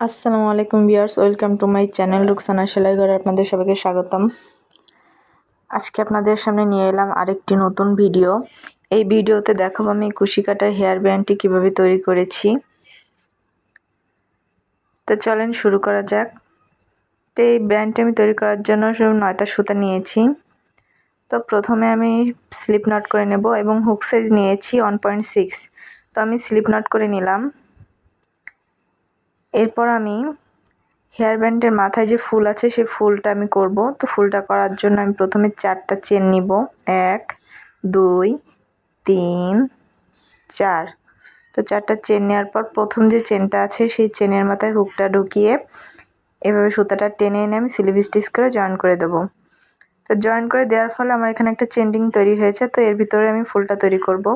আসসালামু আলাইকুম viewers, welcome to my channel Ruksana সেলাই ঘরে আপনাদের সবাইকে স্বাগতম। আজকে আপনাদের সামনে নিয়ে এলাম আরেকটি নতুন ভিডিও। এই ভিডিওতে দেখাবো আমি কুশি কাটার হেয়ার ব্যান্ডটি কীভাবে তৈরি করেছি। তো চলেন শুরু করা যাক। তো এই ব্যান্ডটি আমি তৈরি করার জন্য সব নয়টা সুতা নিয়েছি। তো প্রথমে আমি স্লিপ নট করে নেব এবং হুক সাইজ নিয়েছি ওয়ান পয়েন্ট সিক্স। তো আমি স্লিপ নট করে নিলাম। এরপর আমি হেয়ার ব্যান্ডের মাথায় যে ফুল আছে, সেই ফুলটা আমি করব। তো ফুলটা করার জন্য আমি প্রথমে চারটা চেন নিব। এক, দুই, তিন, চার। তো চারটা চেন নেওয়ার পর প্রথম যে চেনটা আছে, সেই চেনের মাথায় হুকটা ঢুকিয়ে এভাবে সুতাটা টেনে এনে আমি স্লিভ স্টিচ করে জয়েন করে দেবো। তো জয়েন করে দেওয়ার ফলে আমার এখানে একটা চেন্ডিং তৈরি হয়েছে। তো এর ভিতরে আমি ফুলটা তৈরি করব।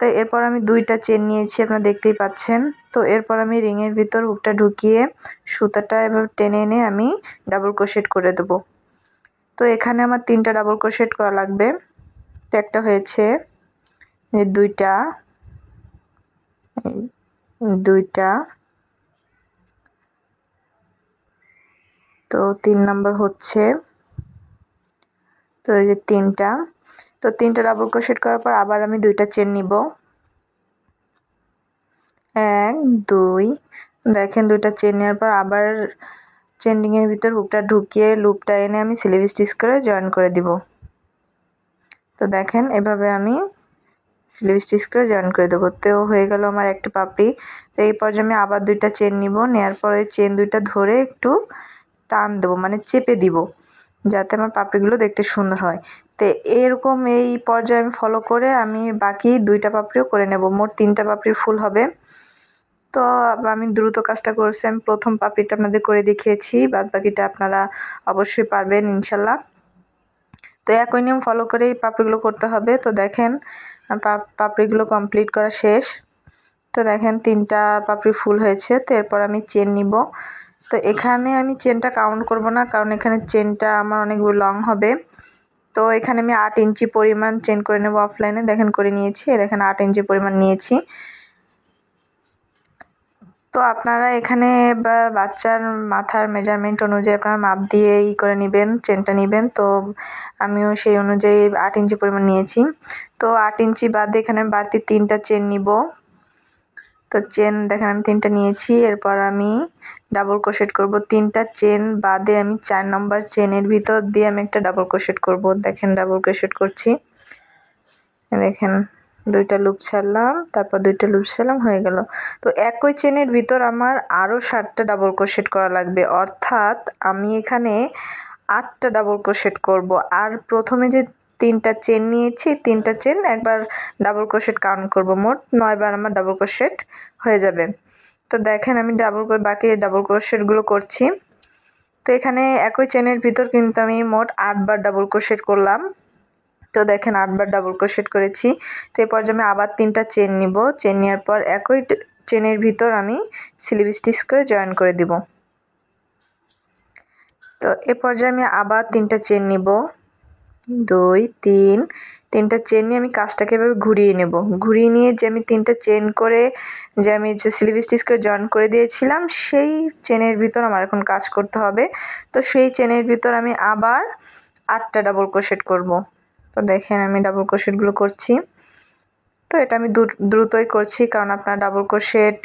তো এরপর আমি দুইটা চেন নিয়েছি, আপনারা দেখতেই পাচ্ছেন। তো এরপর আমি রিংয়ের ভিতর হুকটা ঢুকিয়ে সুতাটা এভাবে টেনে এনে আমি ডাবল ক্রোশেট করে দেবো। তো এখানে আমার তিনটা ডাবল ক্রোশেট করা লাগবে। তো একটা হয়েছে দুইটা দুইটা। তো তিন নম্বর হচ্ছে, তো এই যে তিনটা। তো তিনটা ডাবল ক্রোশেট করার পর আবার আমি দুইটা চেন নিব। এক, দুই, দেখেন দুইটা চেন নেওয়ার পর আবার চেন্ডিংয়ের ভিতর হুকটা ঢুকিয়ে লুপটা এনে আমি স্লিভ স্টিচ করে জয়েন করে দিব। তো দেখেন এভাবে আমি স্লিভ স্টিচ করে জয়েন করে দেবো। তো হয়ে গেল আমার একটা পাপড়ি। তো এই পর্যায়ে আমি আবার দুইটা চেন নিব। নেওয়ার পরে চেন দুইটা ধরে একটু টান দেবো মানে চেপে দিব। যাতে আমার পাপড়িগুলো দেখতে সুন্দর হয়। তো এরকম এই পর্যায়ে আমি ফলো করে আমি বাকি দুইটা পাপড়িও করে নেব। মোট তিনটা পাপড়ির ফুল হবে। তো আমি দ্রুত কাজটা করেছি। আমি প্রথম পাপড়িটা আপনাদের করে দেখিয়েছি। বাদ বাকিটা আপনারা অবশ্যই পারবেন, ইনশাল্লাহ। তো একই নিয়ম ফলো করে এই পাপড়িগুলো করতে হবে। তো দেখেন পাপড়িগুলো কমপ্লিট করা শেষ। তো দেখেন, তিনটা পাপড়ি ফুল হয়েছে। তো এরপর আমি চেন নিব। তো এখানে আমি চেনটা কাউন্ট করব না, কারণ এখানে চেনটা আমার অনেক লং হবে। তো এখানে আমি আট ইঞ্চি পরিমাণ চেন করে নেব অফলাইনে দেখেন, করে নিয়েছি। দেখেন, আট ইঞ্চি পরিমাণ নিয়েছি। তো আপনারা এখানে বাচ্চার মাথার মেজারমেন্ট অনুযায়ী আপনারা মাপ দিয়ে ই করে নেবেন চেনটা নেবেন। তো আমিও সেই অনুযায়ী আট ইঞ্চি পরিমাণ নিয়েছি। তো আট ইঞ্চি বাদে এখানে বাড়তি তিনটা চেন নিব। তো চেন, দেখেন আমি তিনটা নিয়েছি, এরপর আমি ডাবল ক্রোশেট করব। তিনটা চেন, বাদে আমি চার নম্বর চেনের ভিতর দিয়ে আমি একটা ডাবল ক্রোশেট করব। দেখেন ডাবল ক্রোশেট করছি। দেখেন দুইটা লুপ ছাড়লাম, তারপর দুইটা লুপ ছাড়লাম, হয়ে গেল। তো একই চেনের ভিতর আমার আরও ষাটটা ডাবল ক্রোশেট করা লাগবে। অর্থাৎ আমি এখানে আটটা ডাবল ক্রোশেট করব। আর প্রথমে যে তিনটা চেন নিয়েছি, তিনটা চেন একবার ডাবল ক্রোশেট কাউন্ট করব মোট, নয়বার আমার ডাবল ক্রোশেট হয়ে যাবে। তো দেখেন আমি ডাবল বাকি ডাবল ক্রোশেটগুলো করছি। তো এখানে একই চেনের ভিতর কিন্তু আমি মোট আটবার ডাবল ক্রোশেট করলাম। তো দেখেন আটবার ডাবল ক্রোশেট করেছি। তো এই পর্যায়ে আমি আবার তিনটা চেন নিব। চেন নেওয়ার পর একই চেনের ভিতর আমি স্লিভ স্টিচ করে জয়েন করে দিব। তো এ পর্যায়ে আমি আবার তিনটা চেন নিব। দুই, তিন। তিনটা চেন নিয়ে আমি কাজটাকে এভাবে ঘুরিয়ে নেব। ঘুরিয়ে নিয়ে যে আমি তিনটা চেন করে, যে আমি যে স্লিভ স্টিচ করে জয়েন করে দিয়েছিলাম, সেই চেনের ভিতর আমার এখন কাজ করতে হবে। তো সেই চেনের ভিতর আমি আবার আটটা ডাবল ক্রোশেট করব। তো দেখেন আমি ডাবল ক্রোশেটগুলো করছি। তো এটা আমি দ্রুতই করছি। কারণ আপনারা ডাবল ক্রোশেট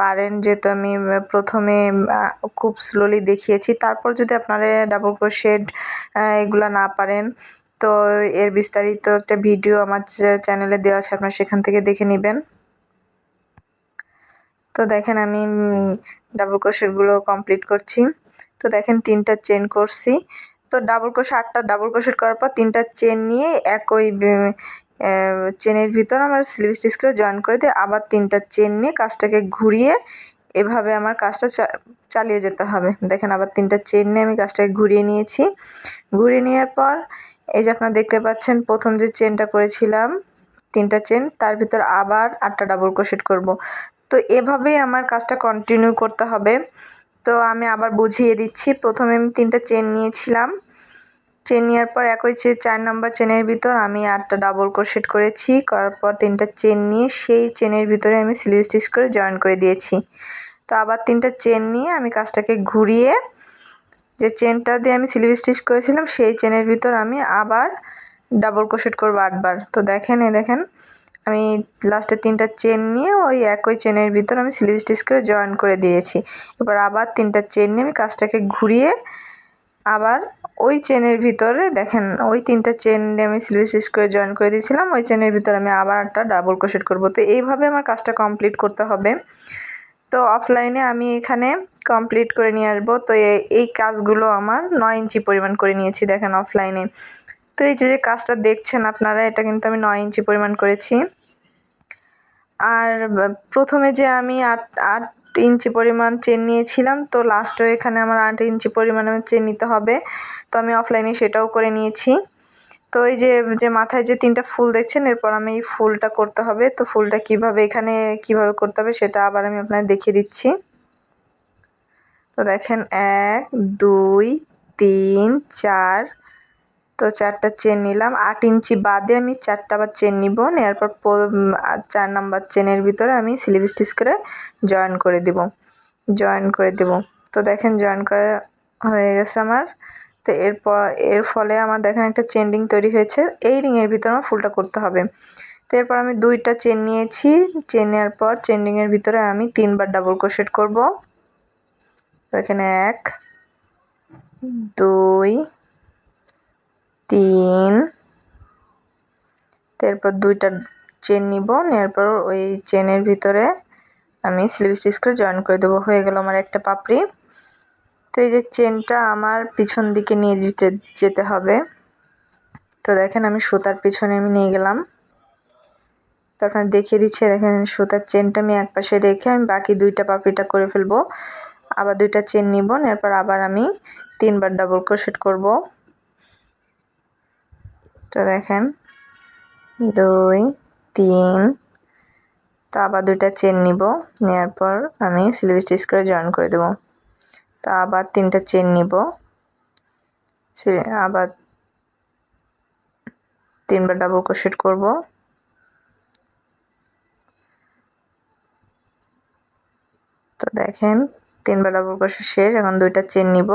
পারেন যেহেতু আমি প্রথমে খুব স্লোলি দেখিয়েছি। তারপর যদি আপনারা ডাবল ক্রোশেট এগুলো না পারেন, তো এর বিস্তারিত একটা ভিডিও আমার চ্যানেলে দেওয়া আছে, আপনারা সেখান থেকে দেখে নেবেন। তো দেখেন আমি ডাবল ক্রোশেটগুলো কমপ্লিট করছি। তো দেখেন তিনটা চেন করছি। তো ডাবল ক্রোশ আটটা ডাবল ক্রোশেট করার পর তিনটা চেন নিয়ে একই চেনের ভিতর আমার স্লিভ স্টিচ করে জয়েন করে দিয়ে আবার তিনটা চেন নিয়ে কাজটাকে ঘুরিয়ে এভাবে আমার কাজটা চালিয়ে যেতে হবে। দেখেন আবার তিনটা চেন নিয়ে আমি কাজটাকে ঘুরিয়ে নিয়েছি। ঘুরিয়ে নেওয়ার পর এই যে আপনারা দেখতে পাচ্ছেন, প্রথম যে চেনটা করেছিলাম, তিনটা চেন, তার ভিতর আবার আটটা ডাবল ক্রোশেট করব। তো এভাবেই আমার কাজটা কন্টিনিউ করতে হবে। তো আমি আবার বুঝিয়ে দিচ্ছি, প্রথমে আমি তিনটা চেন নিয়েছিলাম। চেন নেওয়ার পর একই চে চার নম্বর চেনের ভিতর আমি আটটা ডাবল ক্রোশেট করেছি, করার পর তিনটা চেন নিয়ে সেই চেনের ভিতরে আমি স্লিভ স্টিচ করে জয়েন করে দিয়েছি। তো আবার তিনটা চেন নিয়ে আমি কাজটাকে ঘুরিয়ে যে চেনটা দিয়ে আমি স্লিভ স্টিচ করেছিলাম, সেই চেনের ভিতর আমি আবার ডাবল ক্রোশেট করব আটবার। তো দেখেন এ দেখেন, আমি লাস্টে তিনটা চেন নিয়ে ওই একই চেনের ভিতর আমি স্লিভ স্টিচ করে জয়েন করে দিয়েছি। এবার আবার তিনটা চেন নিয়ে আমি কাজটাকে ঘুরিয়ে আবার ওই চেনের ভিতরে দেখেন, ওই তিনটা চেন দিয়ে আমি স্লিভ স্টিচ করে জয়েন করে দিয়েছিলাম, ওই চেনের ভিতরে আমি আবার একটা ডাবল ক্রোশেট করব। তো এইভাবে আমার কাজটা কমপ্লিট করতে হবে। তো অফলাইনে আমি এখানে কমপ্লিট করে নিয়ে আসব। তো এই কাজগুলো আমার নয় ইঞ্চি পরিমাণ করে নিয়েছি দেখেন অফলাইনে তো এই যে যে কাজটা দেখছেন আপনারা, এটা কিন্তু আমি নয় ইঞ্চি পরিমাণ করেছি। আর প্রথমে যে আমি আট আট ইঞ্চি পরিমাণ চেন নিয়েছিলাম। তো লাস্টও এখানে আমার আট ইঞ্চি পরিমাণে চেন নিতে হবে। তো আমি অফলাইনে সেটাও করে নিয়েছি। তো এই যে যে মাথায় যে তিনটা ফুল দেখছেন, এরপর আমি এই ফুলটা করতে হবে। তো ফুলটা কীভাবে, এখানে কীভাবে করতে হবে সেটা আবার আমি আপনাদের দেখিয়ে দিচ্ছি। তো দেখেন, এক, দুই, তিন, চার তো চারটা চেন নিলাম। আট ইঞ্চি বাদে আমি চারটা আবার চেন নিব। নেওয়ার পর চার নাম্বার চেনের ভিতরে আমি স্লিভ স্টিচ করে জয়েন করে দিব। জয়েন করে দেব। তো দেখেন জয়েন করে হয়ে গেছে আমার। তো এরপর এর ফলে আমার দেখেন একটা চেন রিং তৈরি হয়েছে। এই রিংয়ের ভিতরে আমার ফুলটা করতে হবে। তো এরপর আমি দুইটা চেন নিয়েছি। চেন নেওয়ার পর চেন রিংয়ের ভিতরে আমি তিনবার ডাবল ক্রোশেট করব। এখানে এক, দুই তিন। তারপর দুইটা চেন নিব, নেওয়ার পর ওই চেনের ভিতরে আমি স্লিভ স্টিচ করে জয়েন করে দেবো। হয়ে গেল আমার একটা পাপড়ি। তো এই যে চেনটা আমার পিছন দিকে নিয়ে যেতে যেতে হবে। তো দেখেন আমি সুতার পিছনে আমি নিয়ে গেলাম। তো আপনার দেখিয়ে দিচ্ছে, দেখেন সুতার চেনটা আমি এক পাশে রেখে আমি বাকি দুইটা পাপড়িটা করে ফেলব। আবার দুইটা চেন নিব এরপর আবার আমি তিনবার ডাবল ক্রোশেট করব। তো দেখেন, দুই, তিন, তো আবার দুইটা চেন নিব। নেওয়ার পর আমি স্লিভ স্টিচ করে জয়েন করে দেব। তো আবার তিনটা চেন নিব। আবার তিনবার ডাবল ক্রোশেট করব। তো দেখেন, তিনবার ডাবল ক্রোশেট শেষ, এখন দুইটা চেন নিব।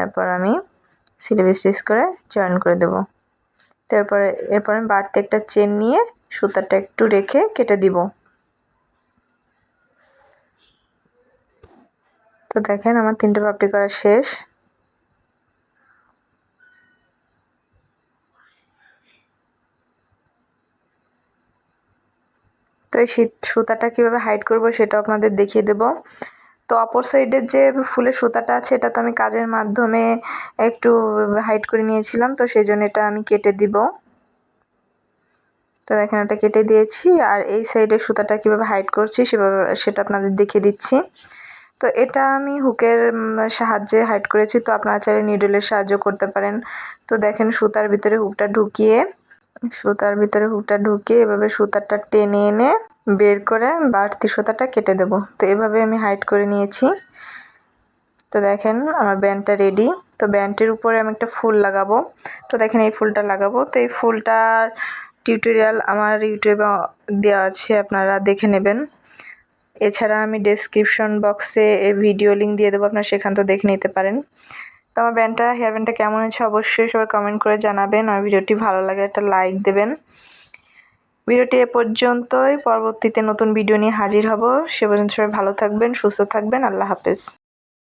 এরপর আমি স্লিভ স্টিচ করে জয়েন করে দেব। তারপরে এরপর আমি বাড়তি একটা চেন নিয়ে সুতাটা একটু রেখে কেটে দিব। তো দেখেন আমার তিনটে পাপড়ি করা শেষ। তো এই শীত সুতাটা কীভাবে হাইড করব সেটা আপনাদের দেখিয়ে দেব। তো অপর সাইডের যে ফুলের সুতাটা আছে, এটা তো আমি কাজের মাধ্যমে একটু হাইড করে নিয়েছিলাম, তো সেই জন্য এটা আমি কেটে দিব। তো দেখেন এটা কেটে দিয়েছি, আর এই সাইডের সুতাটা কীভাবে হাইড করছি সেভাবে, সেটা আপনাদের দেখিয়ে দিচ্ছি। তো এটা আমি হুকের সাহায্যে হাইড করেছি, তো আপনারা চাইলে নিডলের সাহায্য করতে পারেন। তো দেখেন, সুতার ভিতরে হুকটা ঢুকিয়ে, সুতার ভিতরে হুকটা ঢুকিয়ে এভাবে সুতাটা টেনে এনে বের করে বাড়তি সুতাটা কেটে দেব। তো এভাবে আমি হাইট করে নিয়েছি। তো দেখেন আমার ব্যান্ডটা রেডি। তো ব্যান্ডের উপরে আমি একটা ফুল লাগাবো। তো দেখেন এই ফুলটা লাগাবো। তো এই ফুলটার টিউটোরিয়াল আমার ইউটিউবে দেওয়া আছে, আপনারা দেখে নেবেন। এছাড়া আমি ডেসক্রিপশন বক্সে ভিডিও লিঙ্ক দিয়ে দেবো, আপনারা সেখান তো দেখে নিতে পারেন। তো আমার ব্যান্ডটা, হেয়ার ব্যান্ডটা কেমন হয়েছে অবশ্যই সবাই কমেন্ট করে জানাবেন। আর ভিডিওটি ভালো লাগে একটা লাইক দেবেন। ভিডিওটি এ পর্যন্তই। পরবর্তীতে নতুন ভিডিও নিয়ে হাজির হব। সে পর্যন্ত সবাই ভালো থাকবেন, সুস্থ থাকবেন। আল্লাহ হাফেজ।